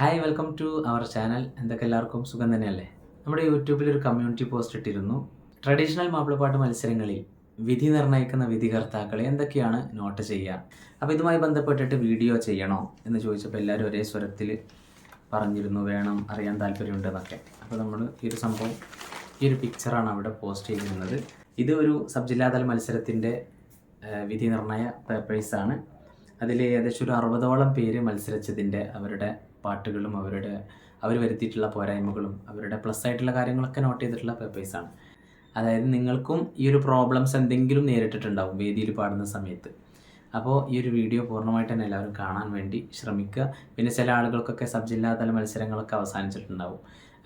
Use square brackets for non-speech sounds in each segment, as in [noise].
Hi welcome to our channel എന്തൊക്കെ എല്ലാവർക്കും സുഖം തന്നെയല്ലേ? നമ്മുടെ യൂട്യൂബിൽ ഒരു കമ്മ്യൂണിറ്റി പോസ്റ്റ് ഇട്ടിരുന്നു. ട്രഡീഷണൽ മാപ്പിളപ്പാട്ട് മത്സരങ്ങളിൽ വിധി നിർണയിക്കുന്ന വിധികർത്താക്കളെ എന്തൊക്കെയാണ് നോട്ട് ചെയ്യുക? അപ്പോൾ ഇതുമായി ബന്ധപ്പെട്ടിട്ട് വീഡിയോ ചെയ്യണോ എന്ന് ചോദിച്ചപ്പോൾ എല്ലാവരും ഒരേ സ്വരത്തിൽ പറഞ്ഞിരുന്നു വേണം അറിയാൻ താല്പര്യമുണ്ടെന്നൊക്കെ. അപ്പോൾ നമ്മൾ ഈ ഒരു സംഭവം ഈ ഒരു പിക്ചറാണ് അവിടെ പോസ്റ്റ് ചെയ്തിരുന്നത്. ഇത് ഒരു സബ് ജില്ലാതല മത്സരത്തിന്റെ വിധി നിർണയ പേപ്പേഴ്സാണ് അതിൽ ഏകദേശം ഒരു അറുപതോളം പേര് മത്സരിച്ചതിന്റെ അവരുടെ പാട്ടുകളും അവരുടെ അവർ വരുത്തിയിട്ടുള്ള പോരായ്മകളും അവരുടെ പ്ലസ് ആയിട്ടുള്ള കാര്യങ്ങളൊക്കെ നോട്ട് ചെയ്തിട്ടുള്ള പേപ്പേഴ്സാണ് അതായത് നിങ്ങൾക്കും ഈ ഒരു പ്രോബ്ലംസ് എന്തെങ്കിലും നേരിട്ടിട്ടുണ്ടാവും വേദിയിൽ പാടുന്ന സമയത്ത്. അപ്പോൾ ഈ ഒരു വീഡിയോ പൂർണമായിട്ട് തന്നെ എല്ലാവരും കാണാൻ വേണ്ടി ശ്രമിക്കുക. പിന്നെ ചില ആളുകൾക്കൊക്കെ സബ് ജില്ലാതല മത്സരങ്ങളൊക്കെ അവസാനിച്ചിട്ടുണ്ടാവും.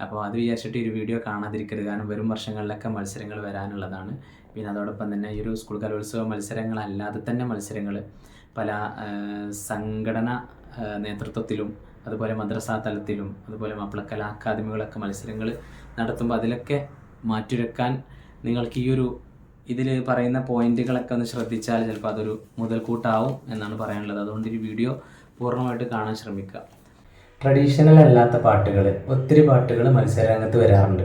അപ്പോൾ അത് വിചാരിച്ചിട്ട് ഈ ഒരു വീഡിയോ കാണാതിരിക്കരുത്. കാരണം വരും വർഷങ്ങളിലൊക്കെ മത്സരങ്ങൾ വരാനുള്ളതാണ്. പിന്നെ അതോടൊപ്പം തന്നെ ഈ ഒരു സ്കൂൾ കലോത്സവ മത്സരങ്ങളല്ലാതെ തന്നെ മത്സരങ്ങൾ പല സംഘടന നേതൃത്വത്തിലും അതുപോലെ മദ്രസാ തലത്തിലും അതുപോലെ മാപ്പിളക്കല അക്കാദമികളൊക്കെ മത്സരങ്ങൾ നടത്തുമ്പോൾ അതിലൊക്കെ മാറ്റുരക്കാൻ നിങ്ങൾക്ക് ഈ ഒരു ഇതിൽ പറയുന്ന പോയിന്റുകളൊക്കെ ഒന്ന് ശ്രദ്ധിച്ചാൽ ചിലപ്പോൾ അതൊരു മുതൽക്കൂട്ടാവും എന്നാണ് പറയാനുള്ളത്. അതുകൊണ്ട് ഈ വീഡിയോ പൂർണമായിട്ട് കാണാൻ ശ്രമിക്കുക. ട്രഡീഷണൽ അല്ലാത്ത പാട്ടുകൾ ഒത്തിരി പാട്ടുകൾ മത്സരരംഗത്ത് വരാറുണ്ട്.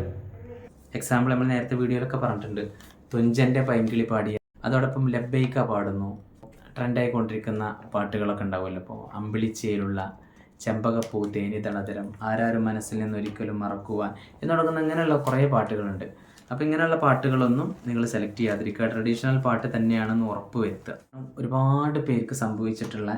എക്സാമ്പിൾ നമ്മൾ നേരത്തെ വീഡിയോയിലൊക്കെ പറഞ്ഞിട്ടുണ്ട്. തുഞ്ചന്റെ പൈങ്കിളി പാടിയ അതോടൊപ്പം ലബ്ബൈക്ക പാടുന്നു. ട്രെൻഡായിക്കൊണ്ടിരിക്കുന്ന പാട്ടുകളൊക്കെ ഉണ്ടാവുമല്ലോ അപ്പോൾ അമ്പിളിച്ചേലുള്ള ചെമ്പകപ്പൂ തേനി തളതരം ആരാരും മനസ്സിൽ നിന്ന് ഒരിക്കലും മറക്കുവാൻ എന്ന് തുടങ്ങുന്ന കുറേ പാട്ടുകളുണ്ട്. അപ്പോൾ ഇങ്ങനെയുള്ള പാട്ടുകളൊന്നും നിങ്ങൾ സെലക്ട് ചെയ്യാതിരിക്കുക ട്രഡീഷണൽ പാട്ട് തന്നെയാണെന്ന് ഉറപ്പ് വരുത്തുക ഒരുപാട് പേർക്ക് സംഭവിച്ചിട്ടുള്ള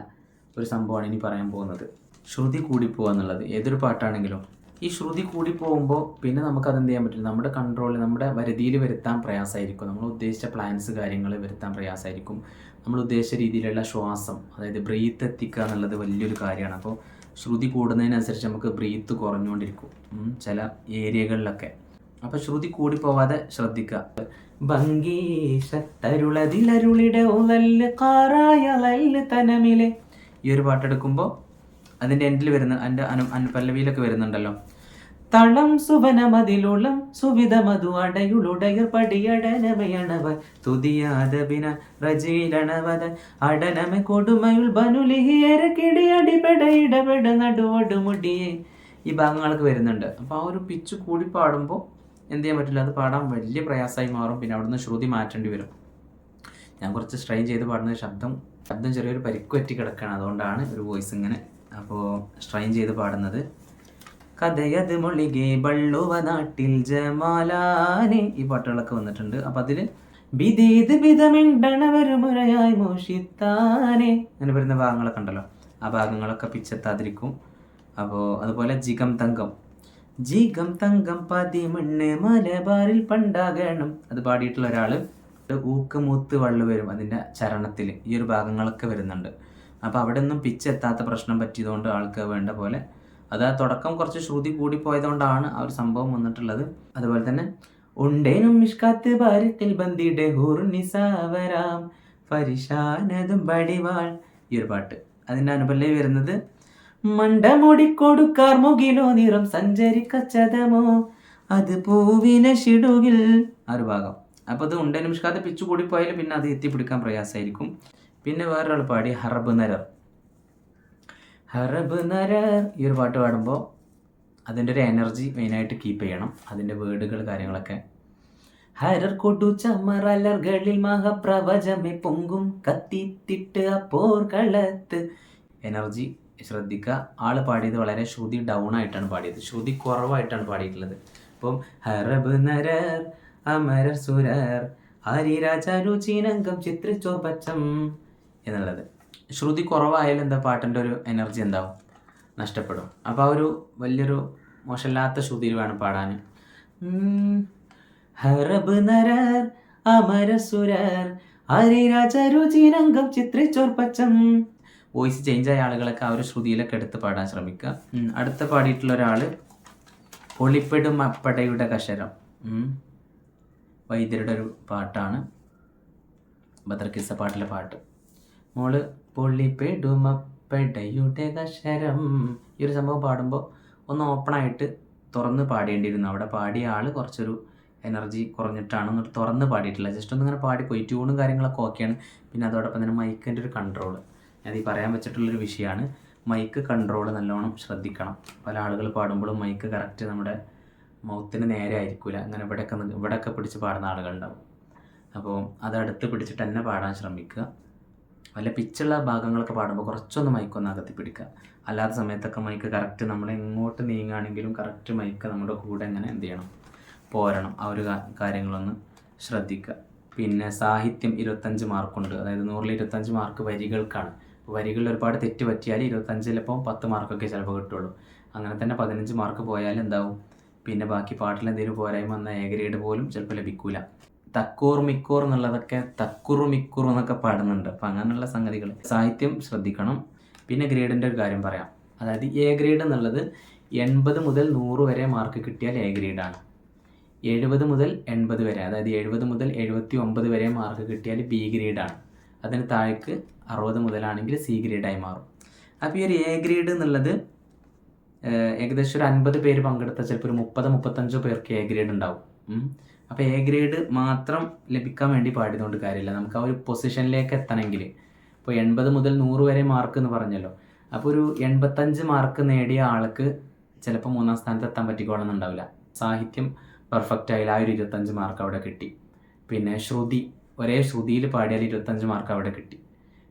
ഒരു സംഭവമാണ് ഇനി പറയാൻ പോകുന്നത്. ശ്രുതി കൂടിപ്പോവുക എന്നുള്ളത്. ഏതൊരു പാട്ടാണെങ്കിലും ഈ ശ്രുതി കൂടി പോകുമ്പോൾ പിന്നെ നമുക്ക് അത് എന്ത് ചെയ്യാൻ പറ്റില്ല. നമ്മുടെ കൺട്രോളിൽ നമ്മുടെ വരുതിയിൽ വരുത്താൻ പ്രയാസമായിരിക്കും. നമ്മൾ ഉദ്ദേശിച്ച പ്ലാൻസ് കാര്യങ്ങൾ വരുത്താൻ പ്രയാസമായിരിക്കും. നമ്മൾ ഉദ്ദേശിച്ച രീതിയിലുള്ള ശ്വാസം അതായത് ബ്രീത്ത് എത്തിക്കുക എന്നുള്ളത് വലിയൊരു കാര്യമാണ്. അപ്പോൾ ശ്രുതി കൂടുന്നതിനനുസരിച്ച് നമുക്ക് ബ്രീത്ത് കുറഞ്ഞുകൊണ്ടിരിക്കും. ചില ഏരിയകളിലൊക്കെ അപ്പോൾ ശ്രുതി കൂടി പോവാതെ ശ്രദ്ധിക്കുക ഭംഗീഷത്തരുളതിലരുളിടെ ഓവല്ല് കാറായലല്ല് തനമിലെ. ഈ ഒരു പാട്ടെടുക്കുമ്പോൾ അതിന്റെ എൻഡിൽ വരുന്ന എന്റെ അനു അനുപല്ലവിയിലൊക്കെ വരുന്നുണ്ടല്ലോ. തളം സുവനമതിലുളം സുവിധമതു അടയുളുടയർ പടിയടനമയണവ തുതിയാദപിന റജീലണവത അടനമ കൊടുമയുൾ ബനുലിഹിയര കിടിയടിപെട നടുവടു മുടിയെ ഈ ഭാഗങ്ങളൊക്കെ വരുന്നുണ്ട്. അപ്പോൾ ആ ഒരു പിച്ച് കൂടി പാടുമ്പോൾ എന്ത് ചെയ്യാൻ പറ്റില്ല അത് പാടാൻ വലിയ പ്രയാസമായി മാറും. പിന്നെ അവിടുന്ന് ശ്രുതി മാറ്റേണ്ടി വരും. ഞാൻ കുറച്ച് സ്ട്രെയിൻ ചെയ്ത് പാടുന്ന ശബ്ദം ശബ്ദം ചെറിയൊരു പരിക്ക് പറ്റി കിടക്കുകയാണ് അതുകൊണ്ടാണ് ഒരു വോയിസ് ഇങ്ങനെ അപ്പോൾ സ്ട്രെയിൻ ചെയ്ത് പാടുന്നത്. കഥയത് മൊളികെ ബള്ളുവ നാട്ടിൽ ജമാലാനെ ഈ പാട്ടുകളൊക്കെ വന്നിട്ടുണ്ട്. അപ്പം അതിൽ ബിതീത് ബിതമിണ്ടണവരു മുറയായി മോഷിത്താനെ അങ്ങനെ വരുന്ന ഭാഗങ്ങളൊക്കെ ഉണ്ടല്ലോ. ആ ഭാഗങ്ങളൊക്കെ പിച്ചെത്താതിരിക്കും. അപ്പോൾ അതുപോലെ ജിഗം തങ്കം. ജിഗം തങ്കം പതിമണ്ണ് മലബാറിൽ പണ്ടാകണം. അത് പാടിയിട്ടുള്ള ഒരാൾ ഊക്ക് മൂത്ത് വള്ളു വരും അതിന്റെ ചരണത്തിൽ ഈ ഒരു ഭാഗങ്ങളൊക്കെ വരുന്നുണ്ട്. അപ്പോൾ അവിടെ ഒന്നും പിച്ച് എത്താത്ത പ്രശ്നം പറ്റിയതുകൊണ്ട് ആൾക്ക് വേണ്ട പോലെ അത് ആ തുടക്കം കുറച്ച് ശ്രുതി കൂടി പോയതുകൊണ്ടാണ് ആ ഒരു സംഭവം വന്നിട്ടുള്ളത്. അതുപോലെ തന്നെ ഉണ്ടേനും മിഷ്കാത്ത് ബാരത്തിൽ ബന്ദിയുടെ ഹൂർനിസാവരാം പരിശാനതും വടിവാൾ. ഈ ഒരു പാട്ട്. അതിന്റെ അനുപല്ലവി വരുന്നത് മണ്ടമുടിക്കൊടുക്കാർ മുകിലോ നിറം സഞ്ചരിക്കച്ചതമോ അത് പൂവിന ഷിടുകിൽ ആ ഒരു ഭാഗം. അപ്പോൾ അത് ഉണ്ടേനും മിഷ്കാത്ത് പിച്ചു കൂടി പോയാൽ പിന്നെ അത് എത്തിപ്പിടിക്കാൻ പ്രയാസമായിരിക്കും. പിന്നെ വേറൊരാൾ പാടി ഹർബ് നരർ. ഹറബ് നര ഈ ഒരു പാട്ട് പാടുമ്പോൾ അതിന്റെ ഒരു എനർജി മെയിനായിട്ട് കീപ്പ് ചെയ്യണം. അതിന്റെ വേർഡുകൾ കാര്യങ്ങളൊക്കെ. ഹരർ കൊടു ചമറലർകളിൽ മഹപ്രവചമേ പൊങ്കും. കത്തിത്തിട്ട് അപ്പോർ കളത്ത്. എനർജി ശ്രദ്ധിക്കുക. ആൾ പാടിയത് വളരെ ശ്രുതി ഡൗൺ ആയിട്ടാണ് പാടിയത്. ശ്രുതി കുറവായിട്ടാണ് പാടിയിട്ടുള്ളത്. അപ്പം ഹറബ് നരർ അമരർ സുരർ ഹരിരാജ രുചിനങ്കം ചിത്രിച്ചോർ പച്ചം എന്നുള്ളത്. ശ്രുതി കുറവായാലും എന്താ പാട്ടിന്റെ ഒരു എനർജി എന്താവും? നഷ്ടപ്പെടും. അപ്പോൾ ആ ഒരു വലിയൊരു മോശമില്ലാത്ത ശ്രുതിയിൽ വേണം പാടാൻ. ഹറബ് നരർ അമരസുരർ ഹരിരാജരുചിരംഗം ചിത്രിച്ചോർപ്പച്ചം ചിത്രിച്ചോർ വോയിസ് ചേഞ്ച് ആയ ആളുകളൊക്കെ ആ ഒരു ശ്രുതിയിലൊക്കെ എടുത്ത് പാടാൻ ശ്രമിക്കുക. അടുത്ത പാടിയിട്ടുള്ള ഒരാൾ പൊളിപ്പെടും അപ്പടയുടെ കഷരം. വൈദ്യരുടെ ഒരു പാട്ടാണ്. ഭദ്രകിസ പാട്ടിലെ പാട്ട്. മോൾ പൊള്ളിപ്പെടുമപ്പടയുടെ കശരം ഈ ഒരു സംഭവം പാടുമ്പോൾ ഒന്ന് ഓപ്പണായിട്ട് തുറന്ന് പാടേണ്ടിയിരുന്നു. അവിടെ പാടിയ ആൾ കുറച്ചൊരു എനർജി കുറഞ്ഞിട്ടാണ് എന്നിട്ട് തുറന്ന് പാടിയിട്ടില്ല. ജസ്റ്റ് ഒന്ന് ഇങ്ങനെ പാടിപ്പോയി ട്യൂണും കാര്യങ്ങളൊക്കെ ഓക്കെയാണ്. പിന്നെ അതോടൊപ്പം തന്നെ മൈക്കിന്റെ ഒരു കൺട്രോൾ ഞാൻ ഈ പറയാൻ വെച്ചിട്ടുള്ളൊരു വിഷയമാണ് മൈക്ക് കൺട്രോൾ നല്ലോണം ശ്രദ്ധിക്കണം. പല ആളുകൾ പാടുമ്പോഴും മൈക്ക് കറക്റ്റ് നമ്മുടെ മൗത്തിന് നേരെ ആയിരിക്കില്ല അങ്ങനെ ഇവിടെയൊക്കെ ഇവിടെയൊക്കെ പിടിച്ച് പാടുന്ന ആളുകളുണ്ടാവും. അപ്പോൾ അത് അടുത്ത് പിടിച്ചിട്ട് തന്നെ പാടാൻ ശ്രമിക്കുക. വല്ല പിച്ചുള്ള ഭാഗങ്ങളൊക്കെ പാടുമ്പോൾ കുറച്ചൊന്ന് മൈക്കൊന്ന് അകത്തി പിടിക്കുക. അല്ലാത്ത സമയത്തൊക്കെ മൈക്ക് കറക്റ്റ് നമ്മൾ എങ്ങോട്ട് നീങ്ങുകയാണെങ്കിലും കറക്റ്റ് മൈക്ക് നമ്മുടെ കൂടെ എങ്ങനെ എന്ത് ചെയ്യണം? പോരണം. ആ ഒരു കാര്യങ്ങളൊന്ന് ശ്രദ്ധിക്കുക. പിന്നെ സാഹിത്യം ഇരുപത്തഞ്ച് മാർക്കുണ്ട് അതായത് നൂറിൽ ഇരുപത്തഞ്ച് മാർക്ക് വരികൾക്കാണ്. വരികളിൽ ഒരുപാട് തെറ്റ് പറ്റിയാൽ ഇരുപത്തഞ്ച് ചിലപ്പോൾ പത്ത് മാർക്കൊക്കെ ചിലപ്പോൾ കിട്ടുള്ളൂ. അങ്ങനെ തന്നെ പതിനഞ്ച് മാർക്ക് പോയാൽ എന്താവും? പിന്നെ ബാക്കി പാട്ടിൽ എന്തെങ്കിലും പോരായ്മ വന്ന എ ഗ്രേഡ് പോലും ചിലപ്പോൾ ലഭിക്കൂല. തക്കൂർ മിക്കൂർ എന്നുള്ളതൊക്കെ തക്കുറു മിക്കൂർ എന്നൊക്കെ പാടുന്നുണ്ട്. അപ്പം അങ്ങനെയുള്ള സംഗതികൾ സാഹിത്യം ശ്രദ്ധിക്കണം. പിന്നെ ഗ്രേഡിന്റെ ഒരു കാര്യം പറയാം. അതായത് എ ഗ്രേഡ് എന്നുള്ളത് എൺപത് മുതൽ നൂറ് വരെ മാർക്ക് കിട്ടിയാൽ എ ഗ്രേഡാണ് എഴുപത് മുതൽ എൺപത് വരെ അതായത് എഴുപത് മുതൽ എഴുപത്തി ഒമ്പത് വരെ മാർക്ക് കിട്ടിയാൽ ബി ഗ്രേഡാണ് അതിന് താഴേക്ക് അറുപത് മുതലാണെങ്കിൽ സി ഗ്രേഡായി മാറും. അപ്പോൾ ഈ ഒരു എ ഗ്രേഡ് എന്നുള്ളത് ഏകദേശം ഒരു അൻപത് പേര് പങ്കെടുത്ത ചിലപ്പോൾ ഒരു മുപ്പത് മുപ്പത്തഞ്ചോ പേർക്ക് എ ഗ്രേഡ് ഉണ്ടാവും. അപ്പോൾ എ ഗ്രേഡ് മാത്രം ലഭിക്കാൻ വേണ്ടി പാടിയതുകൊണ്ട് കാര്യമില്ല. നമുക്ക് ആ ഒരു പൊസിഷനിലേക്ക് എത്തണമെങ്കിൽ ഇപ്പോൾ എൺപത് മുതൽ നൂറ് വരെ മാർക്ക് എന്ന് പറഞ്ഞല്ലോ. അപ്പോൾ ഒരു എൺപത്തഞ്ച് മാർക്ക് നേടിയ ആൾക്ക് ചിലപ്പോൾ മൂന്നാം സ്ഥാനത്ത് എത്താൻ പറ്റിക്കോളണമെന്നുണ്ടാവില്ല സാഹിത്യം പെർഫെക്റ്റ് ആയാലും ആ ഒരു ഇരുപത്തഞ്ച് മാർക്ക് അവിടെ കിട്ടി. പിന്നെ ശ്രുതി ഒരേ ശ്രുതിയിൽ പാടിയാൽ ഇരുപത്തഞ്ച് മാർക്ക് അവിടെ കിട്ടി.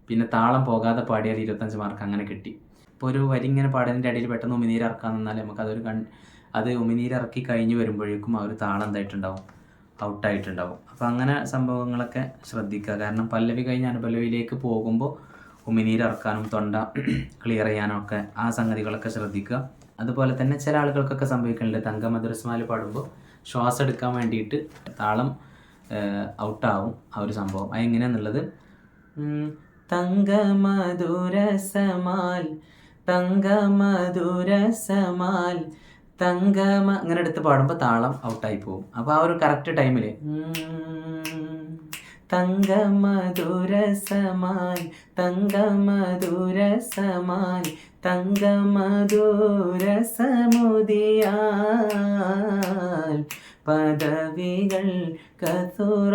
പിന്നെ താളം പോകാതെ പാടിയാൽ ഇരുപത്തഞ്ച് മാർക്ക് അങ്ങനെ കിട്ടി. ഇപ്പോൾ ഒരു വരി ഇങ്ങനെ പാടുന്നതിന്റെ ഇടയിൽ പെട്ടെന്ന് ഉമിനീരിറക്കാൻ നിന്നാൽ നമുക്കതൊരു കൺ അത് ഉമിനീര് ഇറക്കി കഴിഞ്ഞ് വരുമ്പോഴേക്കും ആ ഒരു എന്തായിട്ടുണ്ടാവും? ഔട്ടായിട്ടുണ്ടാവും അപ്പോൾ അങ്ങനെ സംഭവങ്ങളൊക്കെ ശ്രദ്ധിക്കുക. കാരണം പല്ലവി കഴിഞ്ഞ് അനുപല്ലവിയിലേക്ക് പോകുമ്പോൾ ഉമിനീര് ഇറക്കാനും തൊണ്ട [clears throat] ക്ലിയർ ചെയ്യാനും ഒക്കെ ആ സംഗതികളൊക്കെ ശ്രദ്ധിക്കുക. അതുപോലെ തന്നെ ചില ആളുകൾക്കൊക്കെ സംഭവിക്കുന്നുണ്ട്. തങ്കമധുരസ്മാൽ പാടുമ്പോൾ ശ്വാസം എടുക്കാൻ വേണ്ടിയിട്ട് താളം ഔട്ടാവും ആ ഒരു സംഭവം. അതെങ്ങനെയാന്നുള്ളത് തങ്കമധുരസമാൽ തങ്കമധുരസമാൽ തങ്കമ അങ്ങനെ എടുത്ത് പാടുമ്പോൾ താളം ഔട്ടായി പോകും അപ്പോൾ ആ ഒരു കറക്റ്റ് ടൈമിൽ തങ്കമധുരസമായി തങ്കമധുരസമായി തങ്കമധുരസമുദിയാൽ പദവികൾ കസുറ.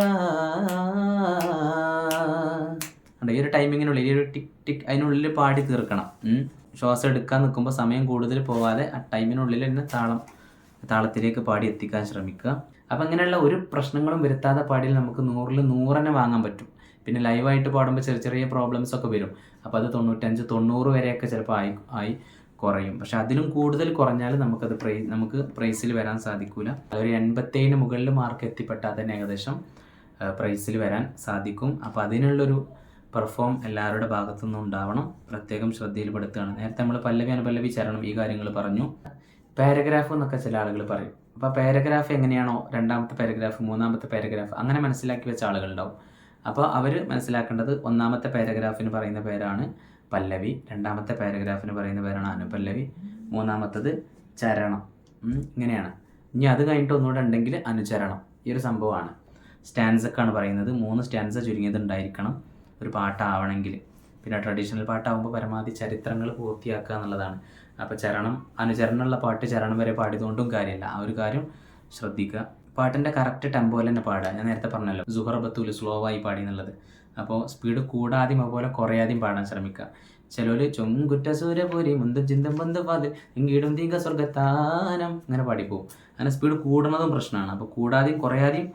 ഈ ഒരു ടൈമിങ്ങിനുള്ളിൽ ഈ ഒരു ടിക് ടിക് അതിനുള്ളിൽ പാടി തീർക്കണം. ശ്വാസം എടുക്കാൻ നിൽക്കുമ്പോൾ സമയം കൂടുതൽ പോവാതെ ആ ടൈമിനുള്ളിൽ തന്നെ താളം താളത്തിലേക്ക് പാടി എത്തിക്കാൻ ശ്രമിക്കുക. അപ്പം അങ്ങനെയുള്ള ഒരു പ്രശ്നങ്ങളും വരുത്താതെ പാടിയാൽ നമുക്ക് നൂറിൽ നൂറെന്നെ വാങ്ങാൻ പറ്റും. പിന്നെ ലൈവായിട്ട് പാടുമ്പോൾ ചെറിയ ചെറിയ പ്രോബ്ലംസ് ഒക്കെ വരും. അപ്പോൾ അത് തൊണ്ണൂറ്റഞ്ച് തൊണ്ണൂറ് വരെയൊക്കെ ചിലപ്പോൾ ആയി ആയി കുറയും. പക്ഷെ അതിലും കൂടുതൽ കുറഞ്ഞാൽ നമുക്കത് പ്രൈ നമുക്ക് പ്രൈസിൽ വരാൻ സാധിക്കില്ല ഒരു എൺപത്തേഴിന് മുകളിൽ മാർക്ക് എത്തിപ്പെട്ടാൽ തന്നെ ഏകദേശം പ്രൈസിൽ വരാൻ സാധിക്കും. അപ്പോൾ അതിനുള്ളൊരു പെർഫോം എല്ലാവരുടെ ഭാഗത്തുനിന്നും ഉണ്ടാവണം. പ്രത്യേകം ശ്രദ്ധയിൽപ്പെടുത്തുകയാണ്. നേരത്തെ നമ്മൾ പല്ലവി അനുപല്ലവി ചരണം ഈ കാര്യങ്ങൾ പറഞ്ഞു. പാരഗ്രാഫ് എന്നൊക്കെ ചില ആളുകൾ പറയും. അപ്പോൾ പാരഗ്രാഫ് എങ്ങനെയാണോ രണ്ടാമത്തെ പാരഗ്രാഫ് മൂന്നാമത്തെ പാരഗ്രാഫ് അങ്ങനെ മനസ്സിലാക്കി വെച്ച ആളുകളുണ്ടാവും അപ്പോൾ അവർ മനസ്സിലാക്കേണ്ടത് ഒന്നാമത്തെ പാരഗ്രാഫിന് പറയുന്ന പേരാണ് പല്ലവി രണ്ടാമത്തെ പാരഗ്രാഫിന് പറയുന്ന പേരാണ് അനുപല്ലവി മൂന്നാമത്തത് ചരണം. ഇങ്ങനെയാണ്. ഇനി അത് കഴിഞ്ഞിട്ട് ഒന്നുകൂടെ ഉണ്ടെങ്കിൽ അനുചരണം. ഈ ഒരു സംഭവമാണ്. സ്റ്റാൻസൊക്കെയാണ് പറയുന്നത്. മൂന്ന് സ്റ്റാൻസ ചുരുങ്ങിയത് ഉണ്ടായിരിക്കണം. ഒരു പാട്ടാവണമെങ്കിൽ. പിന്നെ ട്രഡീഷണൽ പാട്ടാവുമ്പോൾ പരമാവധി ചരിത്രങ്ങൾ പൂർത്തിയാക്കുക എന്നുള്ളതാണ്. അപ്പോൾ ചരണം അനുചരണമുള്ള പാട്ട് ചരണം വരെ പാടിയതുകൊണ്ടും കാര്യമില്ല. ആ ഒരു കാര്യം ശ്രദ്ധിക്കുക. പാട്ടിന്റെ കറക്റ്റ് ടെമ്പോയിൽ തന്നെ പാടുക. ഞാൻ നേരത്തെ പറഞ്ഞല്ലോ സുഹർ ബത്തൂൽ സ്ലോ ആയി പാടി എന്നുള്ളത്. അപ്പോൾ സ്പീഡ് കൂടാതെയും അതുപോലെ കുറയാതെയും പാടാൻ ശ്രമിക്കുക. ചിലർ ചൊങ്കുറ്റ സൂര്യപൂരി മുന്ത ചിന്തം ബന്ധു പാത് ഇങ്ങീടും തീങ്ക സ്വർഗത്താനം ഇങ്ങനെ പാടിപ്പോവും. അങ്ങനെ സ്പീഡ് കൂടുന്നതും പ്രശ്നമാണ്. അപ്പോൾ കൂടാതെയും കുറയാതെയും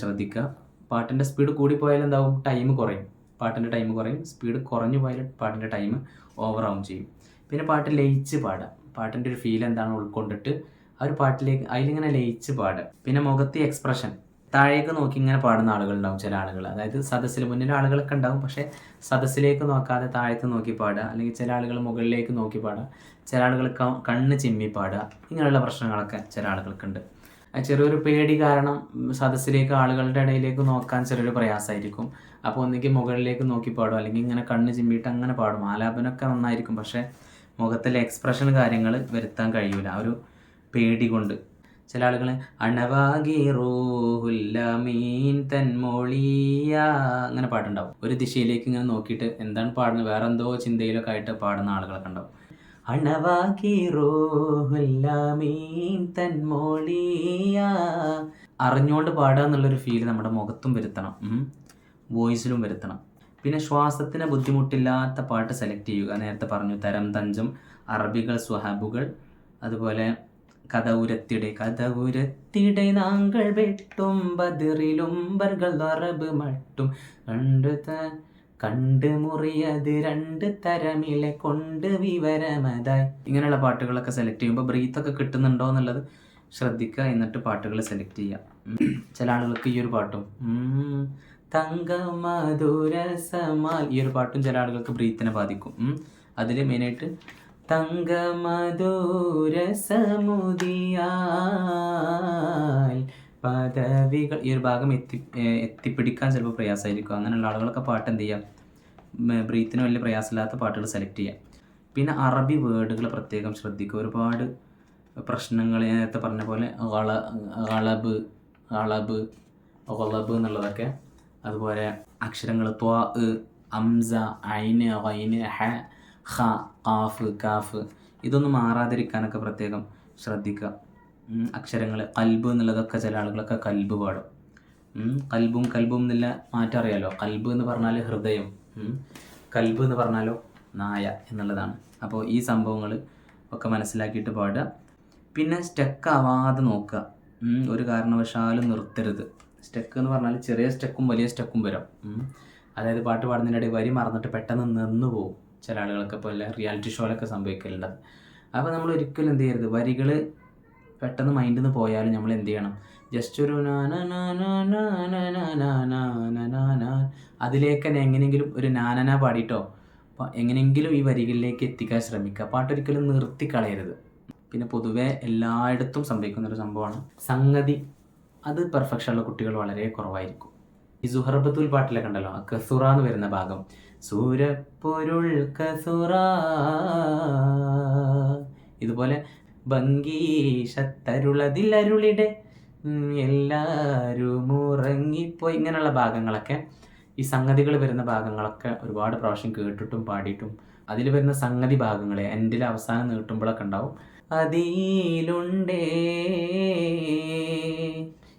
ശ്രദ്ധിക്കുക. പാട്ടിന്റെ സ്പീഡ് കൂടിപ്പോയാൽ എന്താവും? ടൈം കുറയും. പാട്ടിന്റെ ടൈം കുറയും. സ്പീഡ് കുറഞ്ഞു പോയാൽ പാട്ടിന്റെ ടൈം ഓവറാവും ചെയ്യും. പിന്നെ പാട്ട് ലയിച്ച് പാടുക പാട്ടിന്റെ ഒരു ഫീൽ എന്താണ് ഉൾക്കൊണ്ടിട്ട് ആ ഒരു പാട്ടിലേക്ക് അതിലിങ്ങനെ ലയിച്ച് പാടുക പിന്നെ മുഖത്തെ എക്സ്പ്രഷൻ താഴേക്ക് നോക്കി ഇങ്ങനെ പാടുന്ന ആളുകളുണ്ടാവും ചില ആളുകൾ. അതായത് സദസ്സിൽ മുന്നിൽ ആളുകളൊക്കെ ഉണ്ടാവും. പക്ഷേ സദസ്സിലേക്ക് നോക്കാതെ താഴത്ത് നോക്കി പാടുക അല്ലെങ്കിൽ ചില ആളുകൾ മുകളിലേക്ക് നോക്കി പാടുക ചില ആളുകൾ കണ്ണ് ചിമ്മി പാടുക ഇങ്ങനെയുള്ള പ്രശ്നങ്ങളൊക്കെ ചില ആളുകൾക്കുണ്ട്. ചെറിയൊരു പേടി കാരണം സദസ്സിലേക്ക് ആളുകളുടെ ഇടയിലേക്ക് നോക്കാൻ ചെറിയൊരു പ്രയാസമായിരിക്കും. അപ്പോൾ ഒന്നുകിൽ മുകളിലേക്ക് നോക്കി പാടും. അല്ലെങ്കിൽ ഇങ്ങനെ കണ്ണ് ചിമ്മിയിട്ട് അങ്ങനെ പാടും. ആലാപനമൊക്കെ നന്നായിരിക്കും. പക്ഷേ മുഖത്തിലെ എക്സ്പ്രഷൻ കാര്യങ്ങൾ വരുത്താൻ കഴിയൂല. ആ ഒരു പേടി കൊണ്ട്. ചില ആളുകൾ അണവാകി റോഹുല്ലമീൻ തന്മോളിയ അങ്ങനെ പാട്ടുണ്ടാവും. ഒരു ദിശയിലേക്ക് ഇങ്ങനെ നോക്കിയിട്ട് എന്താണ് പാടുന്നത്? വേറെ എന്തോ ചിന്തയിലൊക്കെ ആയിട്ട് പാടുന്ന ആളുകളൊക്കെ ഉണ്ടാവും. അണവാകി റോഹുല്ലമീൻ തന്മോളിയ അറിഞ്ഞുകൊണ്ട് പാടുക എന്നുള്ളൊരു ഫീൽ നമ്മുടെ മുഖത്തും വരുത്തണം. വോയിസിലും വരുത്തണം. പിന്നെ ശ്വാസത്തിന് ബുദ്ധിമുട്ടില്ലാത്ത പാട്ട് സെലക്ട് ചെയ്യുക. നേരത്തെ പറഞ്ഞു തരം തഞ്ചം അറബികൾ സ്വഹാബുകൾ അതുപോലെ കഥ ഉരത്തിടെ കഥ ഉരത്തിടെ നാങ്കൾ വെട്ടും ബദിറിലുംബർകൾ അറബ് മട്ടും. കണ്ടു കണ്ട് മുറിയത് രണ്ട് തരമിലെ കൊണ്ട് വിവരമതായി. ഇങ്ങനെയുള്ള പാട്ടുകളൊക്കെ സെലക്ട് ചെയ്യുമ്പോൾ ബ്രീത്തൊക്കെ കിട്ടുന്നുണ്ടോ എന്നുള്ളത് ശ്രദ്ധിക്കുക. എന്നിട്ട് പാട്ടുകൾ സെലക്ട് ചെയ്യുക. ചില ആളുകൾക്ക് ഈ ഒരു പാട്ടും തങ്കമധുരസമാൽ ഈ ഒരു പാട്ടും ചില ആളുകൾക്ക് ബ്രീത്തിനെ ബാധിക്കും. അതിൽ മെയിനായിട്ട് തങ്കമധുരസമുദിയാൽ പദവികൾ ഈ ഒരു ഭാഗം എത്തി എത്തിപ്പിടിക്കാൻ ചിലപ്പോൾ പ്രയാസമായിരിക്കും. അങ്ങനെയുള്ള ആളുകളൊക്കെ പാട്ട് എന്ത് ചെയ്യാം? ബ്രീത്തിന് വലിയ പ്രയാസമില്ലാത്ത പാട്ടുകൾ സെലക്ട് ചെയ്യാം. പിന്നെ അറബി വേർഡുകൾ പ്രത്യേകം ശ്രദ്ധിക്കുക. ഒരുപാട് പ്രശ്നങ്ങൾ നേരത്തെ പറഞ്ഞ പോലെ അളബ് അളബ് ഒളബ് എന്നുള്ളതൊക്കെ അതുപോലെ അക്ഷരങ്ങൾ ത്വ അംസ ഐന് വൈന് ഹ ഹ കാഫ് കാഫ് ഇതൊന്നും മാറാതിരിക്കാനൊക്കെ പ്രത്യേകം ശ്രദ്ധിക്കുക. അക്ഷരങ്ങൾ കൽബ് എന്നുള്ളതൊക്കെ ചില ആളുകളൊക്കെ കൽബ് പാടും. കൽബും കൽബും എന്നുള്ള മാറ്റം അറിയാലോ? കൽബ് എന്ന് പറഞ്ഞാൽ ഹൃദയം. കൽബ് എന്ന് പറഞ്ഞാലോ നായ എന്നുള്ളതാണ്. അപ്പോൾ ഈ സംഭവങ്ങൾ ഒക്കെ മനസ്സിലാക്കിയിട്ട് പാടുക. പിന്നെ സ്റ്റക്ക് ആവാതെ നോക്കുക ഒരു കാരണവശാലും നിർത്തരുത്. സ്റ്റെക്ക് എന്ന് പറഞ്ഞാൽ ചെറിയ സ്റ്റെക്കും വലിയ സ്റ്റെക്കും വരാം അതായത് പാട്ട് പാടുന്നതിനിടെ വരി മറന്നിട്ട് പെട്ടെന്ന് നിന്ന് പോകും ചില ആളുകളൊക്കെ പോലെ റിയാലിറ്റി ഷോയിലൊക്കെ സംഭവിക്കലുണ്ട് അപ്പോൾ നമ്മൾ ഒരിക്കലും എന്ത് ചെയ്യരുത് വരികൾ പെട്ടെന്ന് മൈൻഡിൽ നിന്ന് പോയാലും നമ്മൾ എന്ത് ചെയ്യണം ജസ്റ്റ് ഒരു അതിലേക്ക് തന്നെ എങ്ങനെയെങ്കിലും ഒരു നാനന പാടിയിട്ടോ അപ്പോൾ എങ്ങനെയെങ്കിലും ഈ വരികളിലേക്ക് എത്തിക്കാൻ ശ്രമിക്കുക പാട്ടൊരിക്കലും നിർത്തി കളയരുത് പിന്നെ പൊതുവേ എല്ലായിടത്തും സംഭവിക്കുന്ന ഒരു സംഭവമാണ് സംഗതി അത് പെർഫെക്ഷനുള്ള കുട്ടികൾ വളരെ കുറവായിരിക്കും. ഈ സുഹർബത്തുൽ പാട്ടിലെ കണ്ടല്ലോ ആ കസുറ എന്ന് വരുന്ന ഭാഗം. സൂരപ്പൊരുൾ കസുറ. ഇതുപോലെ ഭംഗീഷത്തരുളതിലരുളിടെ ഉം, എല്ലാരും ഉറങ്ങിപ്പോയി. ഇങ്ങനെയുള്ള ഭാഗങ്ങളൊക്കെ ഈ സംഗതികൾ വരുന്ന ഭാഗങ്ങളൊക്കെ ഒരുപാട് പ്രാവശ്യം കേട്ടിട്ടും പാടിയിട്ടും അതിൽ വരുന്ന സംഗതി ഭാഗങ്ങളെ എന്റെ അവസാനം നീട്ടുമ്പോഴൊക്കെ ഉണ്ടാവും. അതിലുണ്ടേ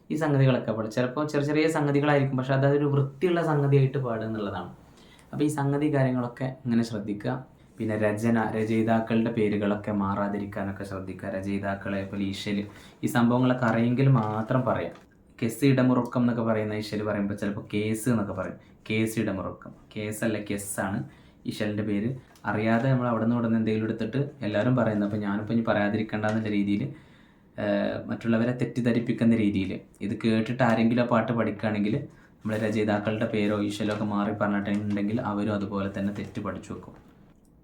ഈ സംഗതികളൊക്കെ പാടും. ചിലപ്പോൾ ചെറിയ ചെറിയ സംഗതികളായിരിക്കും പക്ഷെ അതൊരു വൃത്തിയുള്ള സംഗതിയായിട്ട് പാടുക എന്നുള്ളതാണ്. അപ്പോൾ ഈ സംഗതി കാര്യങ്ങളൊക്കെ ഇങ്ങനെ ശ്രദ്ധിക്കുക. പിന്നെ രചന രചയിതാക്കളുടെ പേരുകളൊക്കെ മാറാതിരിക്കാനൊക്കെ ശ്രദ്ധിക്കുക. രചയിതാക്കളെ ഇപ്പോൾ ഈശൽ ഈ സംഭവങ്ങളൊക്കെ അറിയെങ്കിൽ മാത്രം പറയാം. കെസ് ഇടമുറുക്കം എന്നൊക്കെ പറയുന്ന ഈശൽ പറയുമ്പോൾ ചിലപ്പോൾ കേസ് എന്നൊക്കെ പറയും. കേസ് ഇടമുറുക്കം. കേസ് അല്ല കെസ് ആണ് ഈശലിന്റെ പേര്. അറിയാതെ നമ്മൾ അവിടെ നിന്ന് ഇവിടെ നിന്ന് എന്തെങ്കിലും എടുത്തിട്ട് എല്ലാവരും പറയുന്നത് അപ്പോൾ ഞാനിപ്പോൾ ഇനി പറയാതിരിക്കേണ്ട എന്നുള്ള രീതിയിൽ മറ്റുള്ളവരെ തെറ്റിദ്ധരിപ്പിക്കുന്ന രീതിയിൽ. ഇത് കേട്ടിട്ട് ആരെങ്കിലും ആ പാട്ട് പഠിക്കുകയാണെങ്കിൽ നമ്മുടെ രചയിതാക്കളുടെ പേരോ ഈശ്വലോ ഒക്കെ മാറി പറഞ്ഞിട്ടുണ്ടെങ്കിൽ അവരും അതുപോലെ തന്നെ തെറ്റ് പഠിച്ചു വെക്കും.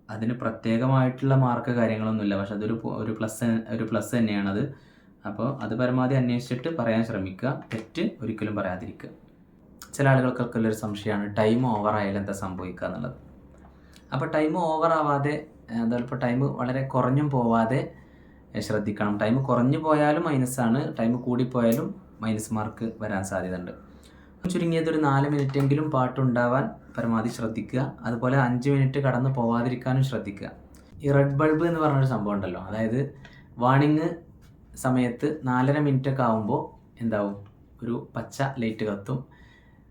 അതിന് പ്രത്യേകമായിട്ടുള്ള മാർക്ക് കാര്യങ്ങളൊന്നുമില്ല. പക്ഷെ അതൊരു ഒരു പ്ലസ് ഒരു പ്ലസ് തന്നെയാണത്. അപ്പോൾ അത് പരമാവധി അന്വേഷിച്ചിട്ട് പറയാൻ ശ്രമിക്കുക. തെറ്റ് ഒരിക്കലും പറയാതിരിക്കുക. ചില ആളുകൾക്കൊക്കെ ഉള്ളൊരു സംശയമാണ് ടൈം ഓവർ ആയാലും എന്താ സംഭവിക്കുക എന്നുള്ളത്. അപ്പോൾ ടൈം ഓവർ ആവാതെ അതുപോലെ ഇപ്പോൾ ടൈം വളരെ കുറഞ്ഞും പോവാതെ ശ്രദ്ധിക്കണം. ടൈം കുറഞ്ഞു പോയാലും മൈനസ് ആണ്. ടൈം കൂടിപ്പോയാലും മൈനസ് മാർക്ക് വരാൻ സാധ്യതയുണ്ട്. ചുരുങ്ങിയത് ഒരു നാല് മിനിറ്റ് എങ്കിലും പാട്ടുണ്ടാവാൻ പരമാവധി ശ്രദ്ധിക്കുക. അതുപോലെ അഞ്ച് മിനിറ്റ് കടന്നു പോവാതിരിക്കാനും ശ്രദ്ധിക്കുക. ഈ റെഡ് ബൾബ് എന്ന് പറഞ്ഞൊരു സംഭവം ഉണ്ടല്ലോ. അതായത് വാണിങ് സമയത്ത് നാലര മിനിറ്റ് ഒക്കെ ആകുമ്പോൾ എന്താവും? ഒരു പച്ച ലൈറ്റ് കത്തും.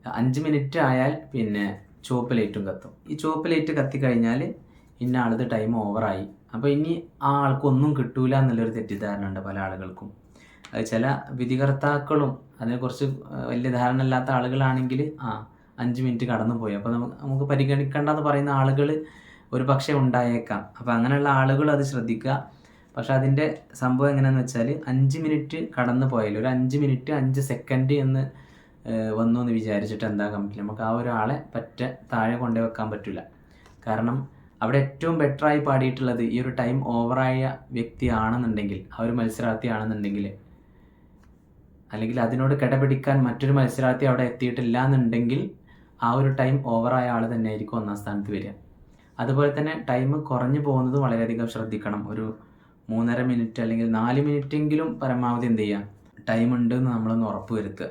അഞ്ച് മിനിറ്റ് ആയാൽ പിന്നെ ചുവപ്പ് ലൈറ്റും കത്തും. ഈ ചുവപ്പ് ലൈറ്റ് കത്തിക്കഴിഞ്ഞാൽ ഇന്ന ആളത് ടൈം ഓവറായി അപ്പോൾ ഇനി ആ ആൾക്കൊന്നും കിട്ടൂല എന്നുള്ളൊരു തെറ്റിദ്ധാരണ ഉണ്ട് പല ആളുകൾക്കും. അത് ചില വിധികർത്താക്കളും അതിനെക്കുറിച്ച് വലിയ ധാരണ ഇല്ലാത്ത ആളുകളാണെങ്കിൽ ആ അഞ്ച് മിനിറ്റ് കടന്നു പോയി അപ്പോൾ നമുക്ക് നമുക്ക് പരിഗണിക്കേണ്ടെന്ന് പറയുന്ന ആളുകൾ ഒരു പക്ഷേ ഉണ്ടായേക്കാം. അപ്പോൾ അങ്ങനെയുള്ള ആളുകൾ അത് ശ്രദ്ധിക്കുക. പക്ഷേ അതിന്റെ സംഭവം എങ്ങനെയാണെന്ന് വെച്ചാൽ അഞ്ച് മിനിറ്റ് കടന്നു പോയാൽ ഒരു അഞ്ച് മിനിറ്റ് അഞ്ച് സെക്കൻഡ് എന്ന് വന്നു എന്ന് വിചാരിച്ചിട്ട് എന്താ പറ്റില്ല. നമുക്ക് ആ ഒരാളെ പറ്റ താഴെ കൊണ്ടുവെക്കാൻ വെക്കാൻ പറ്റില്ല. കാരണം അവിടെ ഏറ്റവും ബെറ്ററായി പാടിയിട്ടുള്ളത് ഈ ഒരു ടൈം ഓവറായ വ്യക്തിയാണെന്നുണ്ടെങ്കിൽ ആ ഒരു മത്സരാർത്ഥിയാണെന്നുണ്ടെങ്കിൽ അല്ലെങ്കിൽ അതിനോട് കിടപിടിക്കാൻ മറ്റൊരു മത്സരാർത്ഥി അവിടെ എത്തിയിട്ടില്ല എന്നുണ്ടെങ്കിൽ ആ ഒരു ടൈം ഓവറായ ആൾ തന്നെ ആയിരിക്കും ഒന്നാം സ്ഥാനത്ത് വരിക. അതുപോലെ തന്നെ ടൈം കുറഞ്ഞു പോകുന്നത് വളരെയധികം ശ്രദ്ധിക്കണം. ഒരു മൂന്നര മിനിറ്റ് അല്ലെങ്കിൽ നാല് മിനിറ്റെങ്കിലും പരമാവധി എന്ത് ചെയ്യുക? ടൈം ഉണ്ട് എന്ന് നമ്മളൊന്ന് ഉറപ്പ് വരുത്തുക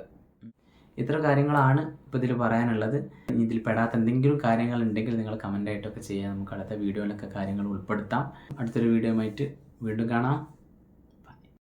ഇത്ര കാര്യങ്ങളാണ് ഇപ്പോൾ ഇതിൽ പറയാനുള്ളത്. ഇതിൽ പെടാത്ത എന്തെങ്കിലും കാര്യങ്ങൾ ഉണ്ടെങ്കിൽ നിങ്ങൾ കമന്റായിട്ടൊക്കെ ചെയ്യാം. നമുക്ക് അടുത്ത വീഡിയോയിലൊക്കെ കാര്യങ്ങൾ ഉൾപ്പെടുത്താം. അടുത്തൊരു വീഡിയോ ആയിട്ട് വീണ്ടും കാണാം.